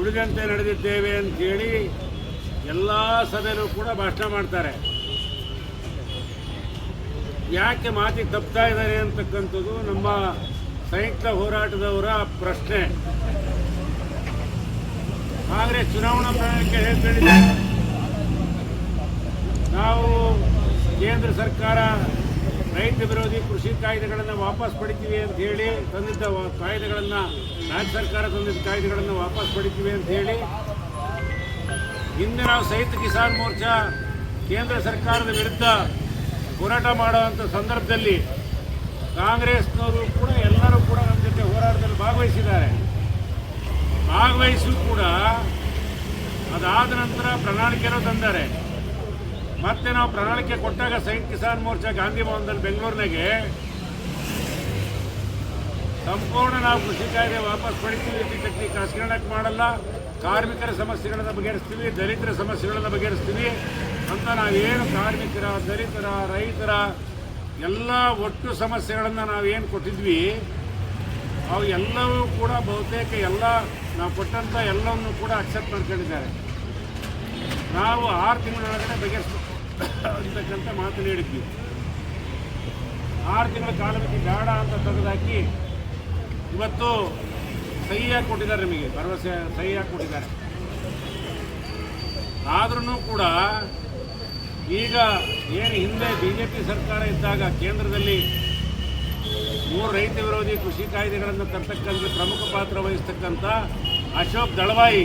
ನುಡಿದಂತೆ ನಡೆದಿದ್ದೇವೆ ಅಂತೇಳಿ ಎಲ್ಲ ಸಭೆಯಲ್ಲೂ ಕೂಡ ಭಾಷಣ ಮಾಡ್ತಾರೆ. ಯಾಕೆ ಮಾತಿಗೆ ತಪ್ತಾ ಇದ್ದಾರೆ ಅಂತಕ್ಕಂಥದ್ದು ನಮ್ಮ ಸಂಯುಕ್ತ ಹೋರಾಟದವರ ಪ್ರಶ್ನೆ. ಆದರೆ ಚುನಾವಣಾ ಪ್ರಣಾಳಿಕೆ ಹೇಳ್ತೇಳಿದ್ದೇವೆ ನಾವು ಕೇಂದ್ರ ಸರ್ಕಾರ ರೈತ ವಿರೋಧಿ ಕೃಷಿ ಕಾಯ್ದೆಗಳನ್ನು ವಾಪಸ್ ಪಡಿತೀವಿ ಅಂತ ಹೇಳಿ ತಂದಿದ್ದ ಕಾಯ್ದೆಗಳನ್ನು ರಾಜ್ಯ ಸರ್ಕಾರ ತಂದಿದ್ದ ಕಾಯ್ದೆಗಳನ್ನು ವಾಪಸ್ ಪಡಿತೀವಿ ಅಂತ ಹೇಳಿ ಹಿಂದೆ ನಾವು ಸಹಿತ ಕಿಸಾನ್ ಮೋರ್ಚಾ ಕೇಂದ್ರ ಸರ್ಕಾರದ ವಿರುದ್ಧ ಹೋರಾಟ ಮಾಡುವಂಥ ಸಂದರ್ಭದಲ್ಲಿ ಕಾಂಗ್ರೆಸ್ನವರು ಕೂಡ ಎಲ್ಲರೂ ಕೂಡ ನಮ್ಮ ಜೊತೆ ಹೋರಾಟದಲ್ಲಿ ಭಾಗವಹಿಸಿದ್ದಾರೆ. ಭಾಗವಹಿಸು ಕೂಡ ಅದಾದ ನಂತರ ಪ್ರಣಾಳಿಕೆಯನ್ನು ತಂದ್ದಾರೆ ಮತ್ತೆ ನಾವು ಪ್ರಣಾಳಿಕೆ ಕೊಟ್ಟಾಗ ಸೈನ್ ಕಿಸಾನ್ ಮೋರ್ಚಾ ಗಾಂಧಿ ಭವನದಲ್ಲಿ ಬೆಂಗಳೂರಿನಾಗೆ ಸಂಪೂರ್ಣ ನಾವು ಕೃಷಿ ಕಾಯ್ದೆ ವಾಪಸ್ ಪಡಿತೀವಿ ಚಟ್ನಿ ಖಾಸಗೀಕರಣಕ್ಕೆ ಮಾಡಲ್ಲ. ಕಾರ್ಮಿಕರ ಸಮಸ್ಯೆಗಳನ್ನು ಬಗೆಹರಿಸ್ತೀವಿ, ದಲಿತರ ಸಮಸ್ಯೆಗಳನ್ನು ಬಗೆಹರಿಸ್ತೀವಿ ಅಂತ ನಾವೇನು ಕಾರ್ಮಿಕರ, ದಲಿತರ, ರೈತರ ಎಲ್ಲ ಒಟ್ಟು ಸಮಸ್ಯೆಗಳನ್ನು ನಾವೇನು ಕೊಟ್ಟಿದ್ವಿ, ಅವು ಎಲ್ಲವೂ ಕೂಡ ಬಹುತೇಕ ಎಲ್ಲ ನಾವು ಕೊಟ್ಟಂಥ ಎಲ್ಲವನ್ನು ಕೂಡ ಅಕ್ಸೆಪ್ಟ್ ಮಾಡ್ಕೊಂಡಿದ್ದಾರೆ. ನಾವು ಆರು ತಿಂಗಳೊಳಗಡೆ ಬಗೆಹರಿಸ್ಬೇಕು. ಅಂತಕ್ಕಂಥ ಮಾತು ನೀಡಿದ್ವಿ. ಆರು ತಿಂಗಳ ಕಾಲಮಿತಿ ಬೇಡ ಅಂತ ತೆಗೆದಾಕಿ ಇವತ್ತು ಸಹಿಯಾಗಿ ಕೊಟ್ಟಿದ್ದಾರೆ ನಿಮಗೆ, ಭರವಸೆ ಸಹಿಯಾಗಿ ಕೊಟ್ಟಿದ್ದಾರೆ. ಆದ್ರೂ ಕೂಡ ಈಗ ಏನು ಹಿಂದೆ ಬಿ ಜೆ ಪಿ ಸರ್ಕಾರ ಇದ್ದಾಗ ಕೇಂದ್ರದಲ್ಲಿ ಮೂರು ರೈತ ವಿರೋಧಿ ಕೃಷಿ ಕಾಯ್ದೆಗಳನ್ನು ತರ್ತಕ್ಕಂಥ ಪ್ರಮುಖ ಪಾತ್ರ ವಹಿಸ್ತಕ್ಕಂಥ ಅಶೋಕ್ ದಳವಾಯಿ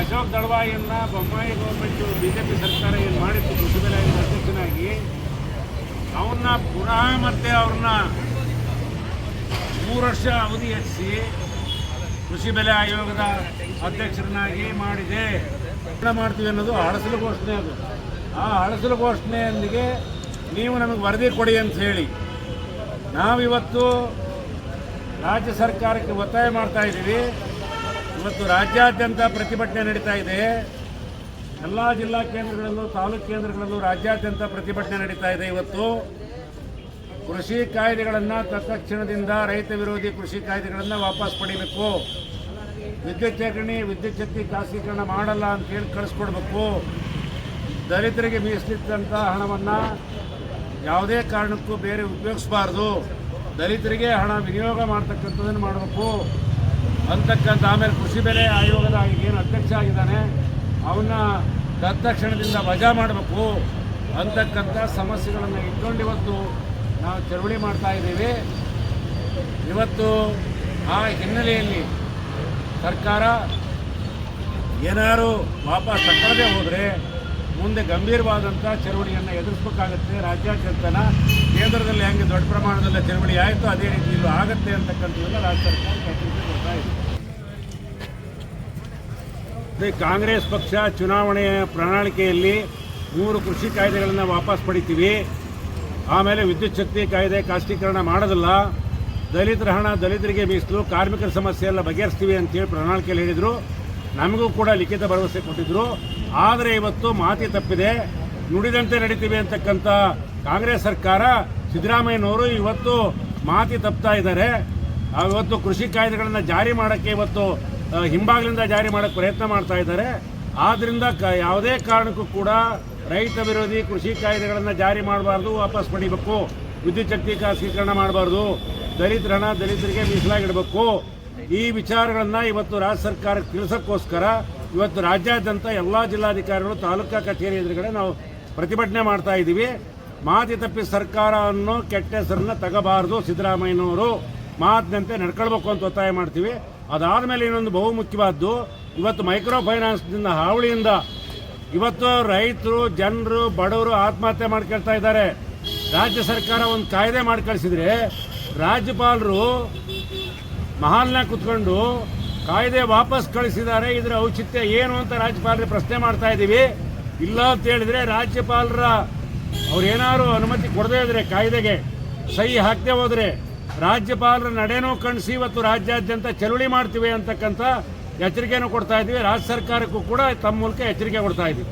Ashok ದಳವಾಯಿಯನ್ನ Bommai government B J P ಸರ್ಕಾರ ಏನು ಮಾಡಿತ್ತು ಕೃಷಿ ಅಧ್ಯಕ್ಷನಾಗಿ ಅವನ್ನ ಪುನಃ ಮತ್ತೆ ಅವ್ರನ್ನ ಮೂರು ವರ್ಷ ಅವಧಿ ಹೆಚ್ಚಿಸಿ ಕೃಷಿ ಬೆಲೆ ಆಯೋಗದ ಅಧ್ಯಕ್ಷರನ್ನಾಗಿ ಮಾಡಿದೆ. ಮಾಡ್ತೀವಿ ಅನ್ನೋದು ಹಳಸಲು ಘೋಷಣೆ ಅದು. ಆ ಹಳಸಲು ಘೋಷಣೆಯೊಂದಿಗೆ ನೀವು ನಮಗೆ ವರದಿ ಕೊಡಿ ಅಂತ ಹೇಳಿ, ನಾವಿವತ್ತು ರಾಜ್ಯ ಸರ್ಕಾರಕ್ಕೆ ಒತ್ತಾಯ ಮಾಡ್ತಾ ಇದ್ದೀವಿ. ಇವತ್ತು ರಾಜ್ಯಾದ್ಯಂತ ಪ್ರತಿಭಟನೆ ನಡೀತಾ ಇದೆ. ಎಲ್ಲ ಜಿಲ್ಲಾ ಕೇಂದ್ರಗಳಲ್ಲೂ, ತಾಲೂಕು ಕೇಂದ್ರಗಳಲ್ಲೂ ರಾಜ್ಯಾದ್ಯಂತ ಪ್ರತಿಭಟನೆ ನಡೀತಾ ಇದೆ ಇವತ್ತು. ಕೃಷಿ ಕಾಯ್ದೆಗಳನ್ನು ತತ್ಕ್ಷಣದಿಂದ ರೈತ ವಿರೋಧಿ ಕೃಷಿ ಕಾಯ್ದೆಗಳನ್ನು ವಾಪಸ್ ಪಡಿಬೇಕು. ವಿದ್ಯುತ್ ಶೇಖರಣೆ ವಿದ್ಯುತ್ ಶಕ್ತಿ ಖಾಸಗೀಕರಣ ಮಾಡಲ್ಲ ಅಂತ ಹೇಳಿ ಕಳಿಸ್ಕೊಡ್ಬೇಕು. ದಲಿತರಿಗೆ ಮೀಸಲಿದ್ದಂಥ ಹಣವನ್ನು ಯಾವುದೇ ಕಾರಣಕ್ಕೂ ಬೇರೆ ಉಪಯೋಗಿಸಬಾರ್ದು. ದಲಿತರಿಗೆ ಹಣ ವಿನಿಯೋಗ ಮಾಡ್ತಕ್ಕಂಥದ್ದನ್ನು ಮಾಡಬೇಕು. ಅಂತಕ್ಕಂಥ ಆಮೇಲೆ ಕೃಷಿ ಬೆಲೆ ಆಯೋಗದ ಏನು ಅಧ್ಯಕ್ಷ ಆಗಿದ್ದಾನೆ, ಅವನ್ನ ದತ್ತಕ್ಷಣದಿಂದ ವಜಾ ಮಾಡಬೇಕು ಅಂತಕ್ಕಂಥ ಸಮಸ್ಯೆಗಳನ್ನು ಇಟ್ಕೊಂಡು ಇವತ್ತು ನಾವು ಚಳವಳಿ ಮಾಡ್ತಾ ಇದ್ದೀವಿ. ಇವತ್ತು ಆ ಹಿನ್ನೆಲೆಯಲ್ಲಿ ಸರ್ಕಾರ ಏನಾದರೂ ವಾಪಸ್ ತಗೊಳ್ಳದೆ ಹೋದರೆ ಮುಂದೆ ಗಂಭೀರವಾದಂಥ ಚಳವಳಿಯನ್ನು ಎದುರಿಸಬೇಕಾಗತ್ತೆ. ರಾಜ್ಯಾದ್ಯಂತನ ಕೇಂದ್ರದಲ್ಲಿ ಹೆಂಗೆ ದೊಡ್ಡ ಪ್ರಮಾಣದಲ್ಲಿ ಚಳವಳಿ ಆಯಿತು ಅದೇ ರೀತಿ ಇಲ್ಲೂ ಆಗುತ್ತೆ ಅಂತಕ್ಕಂಥದ್ದನ್ನು ರಾಜ್ಯ ಸರ್ಕಾರ ಕಾಂಗ್ರೆಸ್ ಪಕ್ಷ ಚುನಾವಣೆಯ ಪ್ರಣಾಳಿಕೆಯಲ್ಲಿ ಮೂರು ಕೃಷಿ ಕಾಯ್ದೆಗಳನ್ನು ವಾಪಸ್ ಪಡಿತೀವಿ. ಆಮೇಲೆ ವಿದ್ಯುತ್ ಶಕ್ತಿ ಕಾಯ್ದೆ ಕಾಷ್ಟೀಕರಣ ಮಾಡೋದಿಲ್ಲ. ದಲಿತರ ಹಣ ದಲಿತರಿಗೆ ಮೀಸಲು ಕಾರ್ಮಿಕರ ಸಮಸ್ಯೆ ಎಲ್ಲ ಬಗೆಹರಿಸ್ತೀವಿ ಅಂತೇಳಿ ಪ್ರಣಾಳಿಕೆಯಲ್ಲಿ ಹೇಳಿದರು. ನಮಗೂ ಕೂಡ ಲಿಖಿತ ಭರವಸೆ ಕೊಟ್ಟಿದ್ದರು ಆದರೆ ಇವತ್ತು ಮಾತಿ ತಪ್ಪಿದೆ. ನುಡಿದಂತೆ ನಡೀತೀವಿ ಅಂತಕ್ಕಂಥ ಕಾಂಗ್ರೆಸ್ ಸರ್ಕಾರ ಸಿದ್ದರಾಮಯ್ಯನವರು ಇವತ್ತು ಮಾತಿ ತಪ್ತಾ ಇದ್ದಾರೆ. ಇವತ್ತು ಕೃಷಿ ಕಾಯ್ದೆಗಳನ್ನು ಜಾರಿ ಮಾಡೋಕ್ಕೆ ಇವತ್ತು ಹಿಂಬಾಗಿಲಿಂದ ಜಾರಿ ಮಾಡೋಕ್ಕೆ ಪ್ರಯತ್ನ ಮಾಡ್ತಾ ಇದ್ದಾರೆ. ಆದ್ದರಿಂದ ಕ, ಯಾವುದೇ ಕಾರಣಕ್ಕೂ ಕೂಡ ರೈತ ವಿರೋಧಿ ಕೃಷಿ ಕಾಯ್ದೆಗಳನ್ನು ಜಾರಿ ಮಾಡಬಾರ್ದು, ವಾಪಸ್ ಪಡಿಬೇಕು. ವಿದ್ಯುತ್ ಶಕ್ತಿ ಖಾಸಗೀಕರಣ ಮಾಡಬಾರ್ದು. ದಲಿತರ ಹಣ ದಲಿತರಿಗೆ ಮೀಸಲಾಗಿಡಬೇಕು. ಈ ವಿಚಾರಗಳನ್ನು ಇವತ್ತು ರಾಜ್ಯ ಸರ್ಕಾರಕ್ಕೆ ತಿಳಿಸೋಕ್ಕೋಸ್ಕರ ಇವತ್ತು ರಾಜ್ಯಾದ್ಯಂತ ಎಲ್ಲ ಜಿಲ್ಲಾಧಿಕಾರಿಗಳು ತಾಲೂಕಾ ಕಚೇರಿ ಎದುರುಗಡೆ ನಾವು ಪ್ರತಿಭಟನೆ ಮಾಡ್ತಾ ಇದ್ದೀವಿ. ಮಾತಿ ತಪ್ಪಿ ಸರ್ಕಾರ ಅನ್ನೋ ಕೆಟ್ಟ ಹೆಸರನ್ನ ತಗಬಾರದು ಸಿದ್ದರಾಮಯ್ಯನವರು. ಮಾತಿನಂತೆ ನಡ್ಕೊಳ್ಬೇಕು ಅಂತ ಒತ್ತಾಯ ಮಾಡ್ತೀವಿ. ಅದಾದ ಮೇಲೆ ಇನ್ನೊಂದು ಬಹುಮುಖ್ಯವಾದ್ದು, ಇವತ್ತು ಮೈಕ್ರೋ ಹಾವಳಿಯಿಂದ ಇವತ್ತು ರೈತರು, ಜನರು, ಬಡವರು ಆತ್ಮಹತ್ಯೆ ಮಾಡ್ಕೊಳ್ತಾ ಇದ್ದಾರೆ. ರಾಜ್ಯ ಸರ್ಕಾರ ಒಂದು ಕಾಯ್ದೆ ಮಾಡಿ ಕಳಿಸಿದ್ರೆ ರಾಜ್ಯಪಾಲರು ಮಹಾಲ್ನ ಕುತ್ಕೊಂಡು ಕಾಯ್ದೆ ವಾಪಸ್ ಕಳಿಸಿದ್ದಾರೆ. ಇದರ ಔಚಿತ್ಯ ಏನು ಅಂತ ರಾಜ್ಯಪಾಲರಿಗೆ ಪ್ರಶ್ನೆ ಮಾಡ್ತಾ ಇದ್ದೀವಿ. ಇಲ್ಲ ಅಂತ ಹೇಳಿದ್ರೆ ರಾಜ್ಯಪಾಲರ ಅವ್ರೇನಾದ್ರು ಅನುಮತಿ ಕೊಡದೇ ಇದ್ರೆ ಕಾಯ್ದೆಗೆ, ಸಹಿ ಹಾಕದೆ ಹೋದ್ರೆ ರಾಜ್ಯಪಾಲರ ನಡೆನೋ ಕಣಿಸಿ ಇವತ್ತು ರಾಜ್ಯಾದ್ಯಂತ ಚಳುವಳಿ ಮಾಡ್ತೀವಿ ಅಂತಕ್ಕಂಥ ಎಚ್ಚರಿಕೆಯನ್ನು ಕೊಡ್ತಾ ಇದ್ದೀವಿ. ರಾಜ್ಯ ಸರ್ಕಾರಕ್ಕೂ ಕೂಡ ತಮ್ಮ ಮೂಲಕ ಎಚ್ಚರಿಕೆ ಕೊಡ್ತಾ ಇದ್ದೀವಿ.